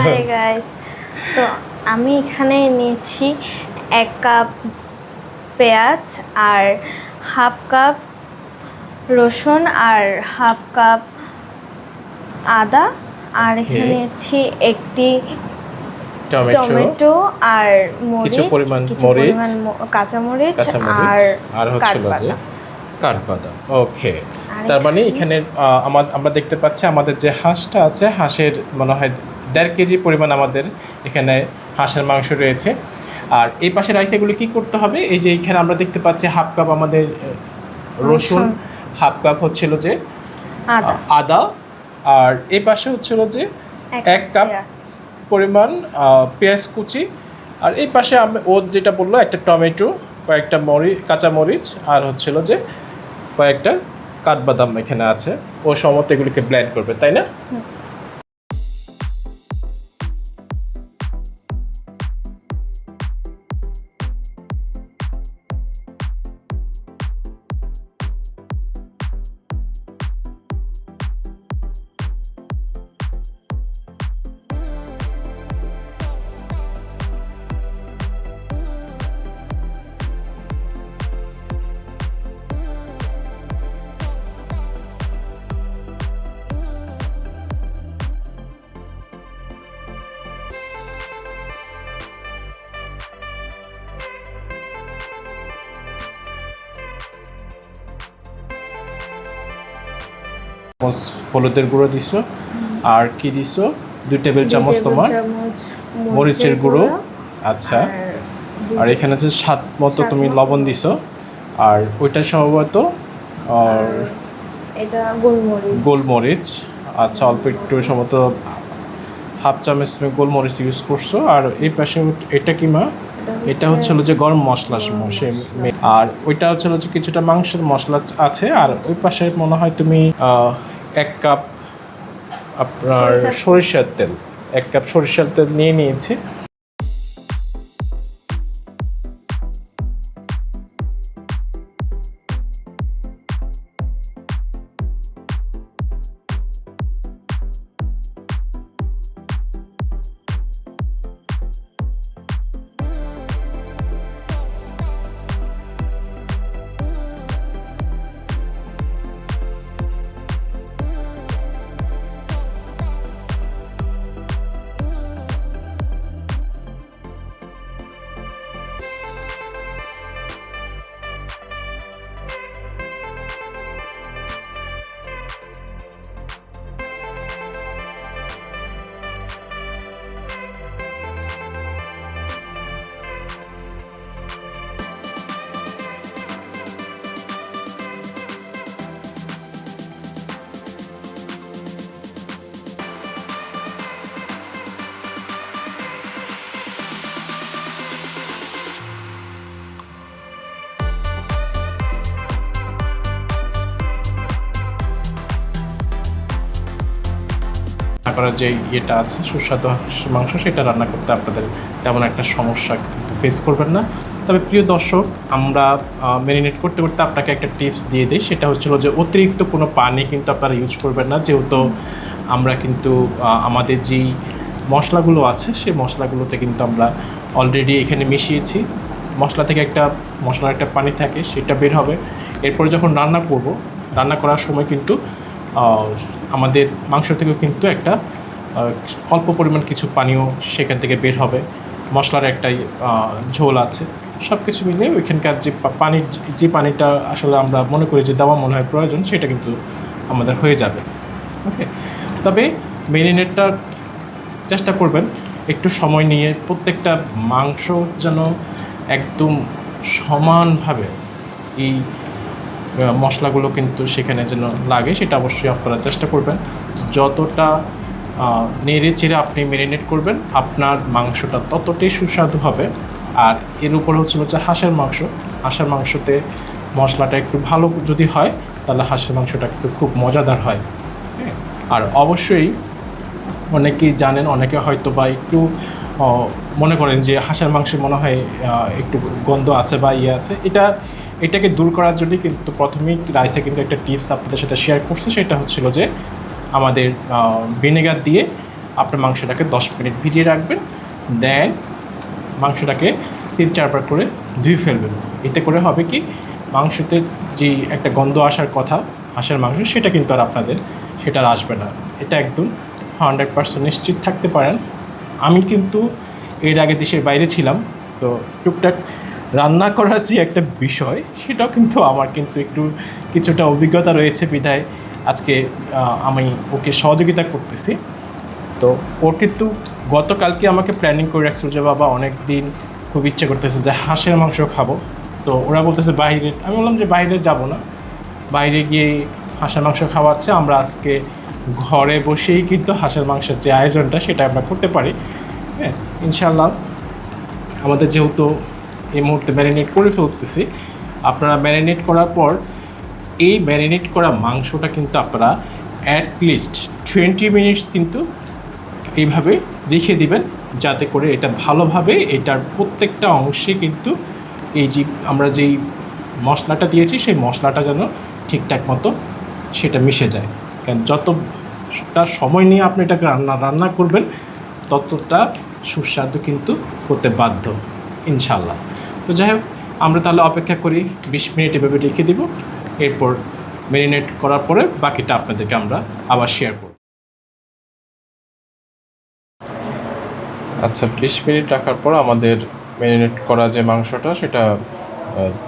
Hi guys তো আমি এখানে নিয়েছি এক কাপ পেঁয়াজ আর হাফ কাপ রসুন আর হাফ কাপ আদা। আর এখানে নিয়েছি একটি টমেটো আর কিছু পরিমাণ মরিচ, কাঁচামরিচ আর আর হচ্ছিল যে কাঠবাদাম। ওকে তার মানে এখানে- আমরা দেখতে পাচ্ছি আমাদের যে হাঁসটা আছে হাঁসের মনে হয় দেড় কেজি পরিমাণ আমাদের এখানে হাঁসের মাংস রয়েছে। আর এই পাশে রাইস এগুলো কি করতে হবে? এই যে এখানে আমরা দেখতে পাচ্ছি হাফ কাপ আমাদের রসুন। হাফ কাপ হচ্ছিল যে আদা। আদা। আর এই পাশে হচ্ছিল যে এক কাপ পরিমাণ পেঁয়াজ কুচি। আর এই পাশে আমি ও যেটা বলল একটা টমেটো কয়েকটা মরি কাঁচা মরিচ আর হচ্ছিল যে কয়েকটা কাঠবাদাম এখানে আছে। ও সমস্ত এগুলিকে ব্ল্যান্ড করবে তাই না? চামচ হলুদের গুঁড়ো দিছো। আর কি দিছো? দুই টেবিল চামচ তোমার মরিচের গুঁড়ো। আচ্ছা। আর এখানে হচ্ছে স্বাদ মতো তুমি লবণ দিছো। আর ওইটা সম্ভবত আর এটা গোলমরিচ। গোলমরিচ। আচ্ছা অল্প একটু সম্ভবত হাফ চামচ তুমি গোলমরিচ ইউজ করছ। আর এই পাশে এটা কি মা? এটা হচ্ছে যে গরম মশলা সে। আর ওইটা হচ্ছে যে কিছুটা মাংসের মশলা আছে। আর ওই পাশে মনে হয় তুমি আহ, এক কাপ আপনার সরিষার তেল। এক কাপ সরিষার তেল নিয়ে নিয়েছি করার যে ইয়েটা আছে, সুস্বাদু হাঁসের মাংস, সেটা রান্না করতে আপনাদের তেমন একটা সমস্যা কিন্তু ফেস করবেন না। তবে প্রিয় দর্শক, আমরা ম্যারিনেট করতে করতে আপনাকে একটা টিপস দিয়ে দিই। সেটা হচ্ছিল যে অতিরিক্ত কোনো পানি কিন্তু আপনারা ইউজ করবেন না। যেহেতু আমরা কিন্তু আমাদের যেই মশলাগুলো আছে, সেই মশলাগুলোতে কিন্তু আমরা অলরেডি এখানে মিশিয়েছি। মশলা থেকে একটা, মশলার একটা পানি থাকে, সেটা বের হবে। এরপরে যখন রান্না করব, রান্না করার সময় কিন্তু আমাদের মাংস থেকেও কিন্তু একটা অল্প পরিমাণ কিছু পানীয় সেখান থেকে বের হবে। মশলার একটা আহ, ঝোল আছে। সব কিছু মিলিয়ে ওইখানকার যে পানির যে- পানিটা আসলে আমরা মনে করি যে দেওয়া মনে হয় প্রয়োজন সেটা কিন্তু আমাদের হয়ে যাবে। ওকে? তবে মেরিনেটটা চেষ্টা করবেন একটু সময় নিয়ে প্রত্যেকটা মাংস যেন একদম সমানভাবে এই মশলাগুলো কিন্তু সেখানে যেন লাগে, সেটা অবশ্যই আপনারা চেষ্টা করবেন। যতটা নেড়ে চেড়ে আপনি মেরিনেট করবেন, আপনার মাংসটা ততটাই সুস্বাদু হবে। আর এর উপর হচ্ছে হচ্ছে হাঁসের মাংস। হাঁসের মাংসতে মশলাটা একটু ভালো যদি হয়, তাহলে হাঁসের মাংসটা কিন্তু খুব মজাদার হয়। হ্যাঁ? আর অবশ্যই অনেকেই জানেন, অনেকে হয়তো বা একটু মনে করেন যে হাঁসের মাংসে মনে হয় একটু গন্ধ আছে বা ইয়ে আছে। এটা এটাকে দূর করার জন্য কিন্তু প্রথমেই রাইসে কিন্তু একটা টিপস আপনাদের সাথে শেয়ার করছে। সেটা হচ্ছিল যে আমাদের ভিনেগার দিয়ে আপনার মাংসটাকে দশ মিনিট ভিজিয়ে রাখবেন। দেন মাংসটাকে তিন চারবার করে ধুয়ে ফেলবেন। এতে করে হবে কি, মাংসতে যে একটা গন্ধ আসার কথা হাঁসের মাংস, সেটা কিন্তু আর আপনাদের, সেটা আর আসবে না। এটা একদম হান্ড্রেড পার্সেন্ট নিশ্চিত থাকতে পারেন। আমি কিন্তু এর আগে দেশের বাইরে ছিলাম, তো টুকটাক রান্না করার যে একটা বিষয়, সেটাও কিন্তু আমার কিন্তু একটু কিছুটা অভিজ্ঞতা রয়েছে বিধায় আজকে আমি ওকে সহযোগিতা করতেছি। তো ওর কিন্তু গতকালকে আমাকে প্ল্যানিং করে রাখছিল যে, বাবা অনেক দিন খুব ইচ্ছে করতেছে যে হাঁসের মাংস খাব। তো ওরা বলতেছে, বাইরে। আমি বললাম যে, বাইরে যাব না। বাইরে গিয়ে হাঁসের মাংস খাওয়াচ্ছে। আমরা আজকে ঘরে বসেই কিন্তু হাঁসের মাংসের যে আয়োজনটা, সেটা আমরা করতে পারি। হ্যাঁ ইনশাল্লাহ আমাদের যেহেতু এই মুহূর্তে ম্যারিনেট করে ফেলতেছি। আপনারা ম্যারিনেট করার পর এই ম্যারিনেট করা মাংসটা কিন্তু আপনারা অ্যাটলিস্ট টোয়েন্টি মিনিটস কিন্তু এইভাবে রেখে দিবেন যাতে করে এটা ভালোভাবে এটার প্রত্যেকটা অংশে কিন্তু এই যে আমরা যেই মশলাটা দিয়েছি, সেই মশলাটা যেন ঠিকঠাক মতো সেটা মিশে যায়। কারণ যতটা সময় নিয়ে আপনি এটাকে রান্না রান্না করবেন, ততটা সুস্বাদু কিন্তু করতে বাধ্য ইনশাল্লাহ তো যাই হোক, আমরা তাহলে অপেক্ষা করি, বিশ মিনিট এভাবে রেখে দিব। এরপর ম্যারিনেট করার পরে বাকিটা আপনাদেরকে আমরা আবার শেয়ার করব। আচ্ছা বিশ মিনিট রাখার পর আমাদের ম্যারিনেট করা যে মাংসটা, সেটা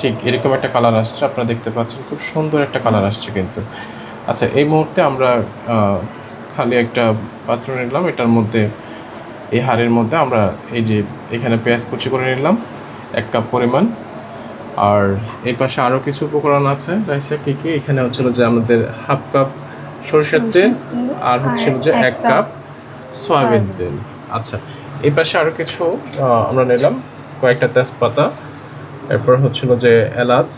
ঠিক এরকম একটা কালার আসছে, আপনারা দেখতে পাচ্ছেন, খুব সুন্দর একটা কালার আসছে কিন্তু। আচ্ছা এই মুহূর্তে আমরা খালি একটা পাত্র নিলাম, এটার মধ্যে, এই হাড়ের মধ্যে আমরা এই যে এখানে পেঁয়াজ কুচি করে নিলাম। এক কাপ পরিমাণ। আর এই পাশে আরও কিছু উপকরণ আছে রাইসে কী কী? এখানে হচ্ছিল যে আমাদের হাফ কাপ সরষের তেল আর হচ্ছিল যে এক কাপ সয়াবিন তেল। আচ্ছা এই পাশে আরও কিছু আমরা নিলাম কয়েকটা তেজপাতা। এরপর হচ্ছিল যে এলাচ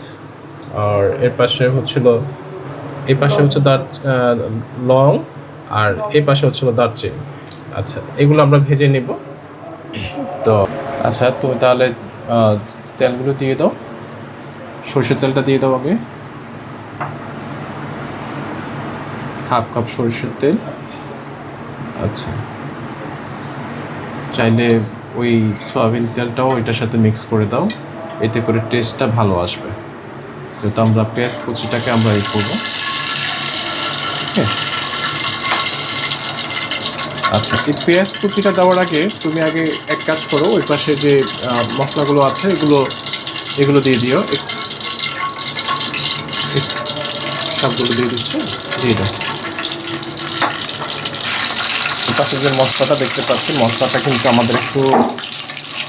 আর এর পাশে হচ্ছিল এই পাশে হচ্ছে দার লং আর এই পাশে হচ্ছিল দারচিনি। আচ্ছা এগুলো আমরা ভেজে নিব। তো আচ্ছা তুমি তাহলে তেলগুলো দিয়ে দাও। সরষের তেলটা দিয়ে দাও আগে। হাফ কাপ সরষের তেল। আচ্ছা। চাইলে ওই সয়াবিন তেলটাও এটার সাথে মিক্স করে দাও। এতে করে টেস্টটা ভালো আসবে। যেহেতু আমরা পেঁয়াজ কুচিটাকে আমরা এই করব। হ্যাঁ আচ্ছা। এই পেঁয়াজ কুচিটা দেওয়ার আগে তুমি আগে এক কাজ করো ওই পাশে যে মশলাগুলো আছে এগুলো এগুলো দিয়ে দিও। সবগুলো দিয়ে দিচ্ছ। দিয়ে দাও। পাশে যে মশলাটা দেখতে পাচ্ছি মশলাটা কিন্তু আমাদের একটু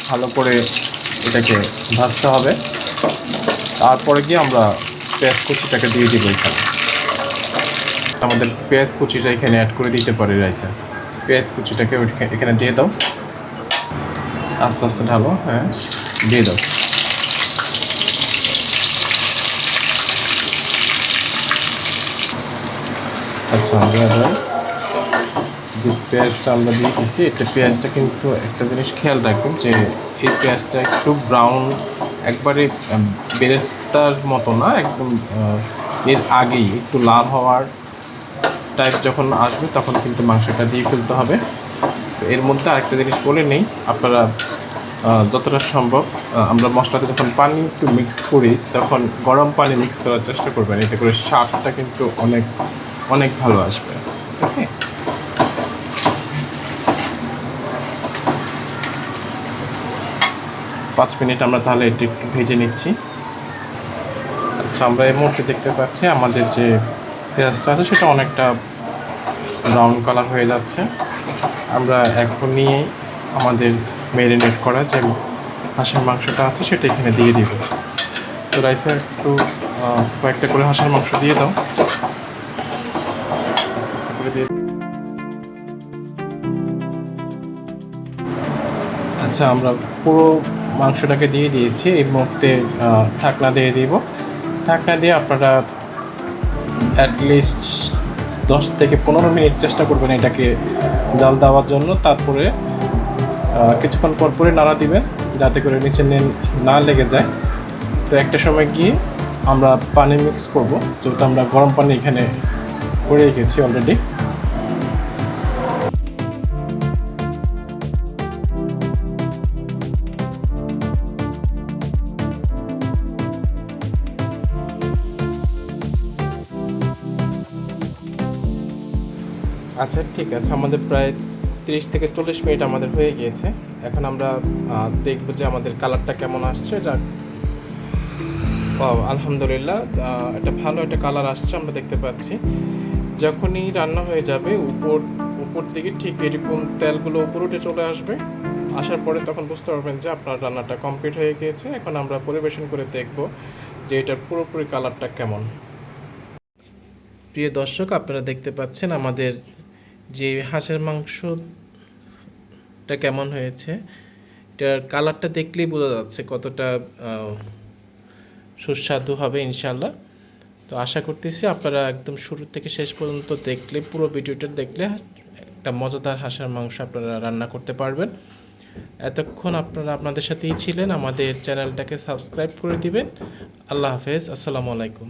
ভালো করে এটাকে ভাজতে হবে। তারপরে গিয়ে আমরা পেঁয়াজ কুচিটাকে দিয়ে দিব এখানে। আমাদের পেঁয়াজ কুচিটা এখানে অ্যাড করে দিতে পারি রাইসে। পেঁয়াজ কুচিটাকে এখানে দিয়ে দাও। আস্তে আস্তে ঢালো হ্যাঁ দিয়ে দাও। আচ্ছা আমরা যে পেঁয়াজটা আমরা দিয়ে দিয়েছি, এটা পেঁয়াজটা কিন্তু একটা জিনিস খেয়াল রাখবেন যে এই পেঁয়াজটা একটু ব্রাউন একবারে বেরেস্তার মতো না, একদম এর আগেই একটু লাল হওয়ার টাইপ যখন আসবে, তখন কিন্তু মাংসটা দিয়ে ফেলতে হবে। তো এর মধ্যে আরেকটা জিনিস বলে নেই, আপনারা যতটা সম্ভব আমরা মশলাতে যখন পানি একটু মিক্স করি, তখন গরম পানি মিক্স করার চেষ্টা করবেন। এতে করে স্বাদটা কিন্তু অনেক অনেক ভালো আসবে। পাঁচ মিনিট আমরা তাহলে এটি একটু ভেজে নিচ্ছি। আচ্ছা আমরা এই মুহূর্তে দেখতে পাচ্ছি আমাদের যে পেঁয়াজটা আছে, সেটা অনেকটা ব্রাউন কালার হয়ে যাচ্ছে। আমরা এখনই আমাদের ম্যারিনেট করা যে হাঁসের মাংসটা আছে, সেটা এখানে দিয়ে দিব। তো রাইসে, একটু কয়েকটা করে হাঁসের মাংস দিয়ে দাও। আস্তে আস্তে করে দিয়ে আচ্ছা আমরা পুরো মাংসটাকে দিয়ে দিয়েছি। এই মুহূর্তে ঢাকনা দিয়ে দিব। ঢাকনা দিয়ে আপনারা অ্যাটলিস্ট দশ থেকে পনেরো মিনিট চেষ্টা করবেন এটাকে জাল দেওয়ার জন্য। তারপরে কিছুক্ষণ পর পরে নাড়া দিবেন, যাতে করে নিচে নে- লেগে যায়। তো একটা সময় গিয়ে আমরা পানি মিক্স করব। যেহেতু আমরা গরম পানি এখানে করে রেখেছি অলরেডি আচ্ছা ঠিক আছে। আমাদের প্রায় তিরিশ থেকে চল্লিশ মিনিট আমাদের হয়ে গিয়েছে। এখন আমরা দেখব যে আমাদের কালারটা কেমন আসছে। Wow, আলহামদুলিল্লাহ। একটা ভালো একটা কালার আসছে আমরা দেখতে পাচ্ছি। যখনই রান্না হয়ে যাবে উপর উপর দিকে ঠিক এরকম তেলগুলো উপর উঠে চলে আসবে। আসার পরে তখন বুঝতে পারবেন যে আপনার রান্নাটা কমপ্লিট হয়ে গিয়েছে। এখন আমরা পরিবেশন করে দেখব যে এটার পুরোপুরি কালারটা কেমন। প্রিয় দর্শক আপনারা দেখতে পাচ্ছেন আমাদের যে হাঁসের মাংসটা কেমন হয়েছে, এটার কালারটা দেখলেই বোঝা যাচ্ছে কতটা সুস্বাদু হবে ইনশাল্লাহ তো আশা করতেছি আপনারা একদম শুরু থেকে শেষ পর্যন্ত দেখলে, পুরো ভিডিওটা দেখলে একটা মজাদার হাঁসের মাংস আপনারা রান্না করতে পারবেন। এতক্ষণ আপনারা আপনাদের সাথেই ছিলেন, আমাদের চ্যানেলটাকে সাবস্ক্রাইব করে দিবেন। আল্লাহ হাফেজ, আসসালামু আলাইকুম।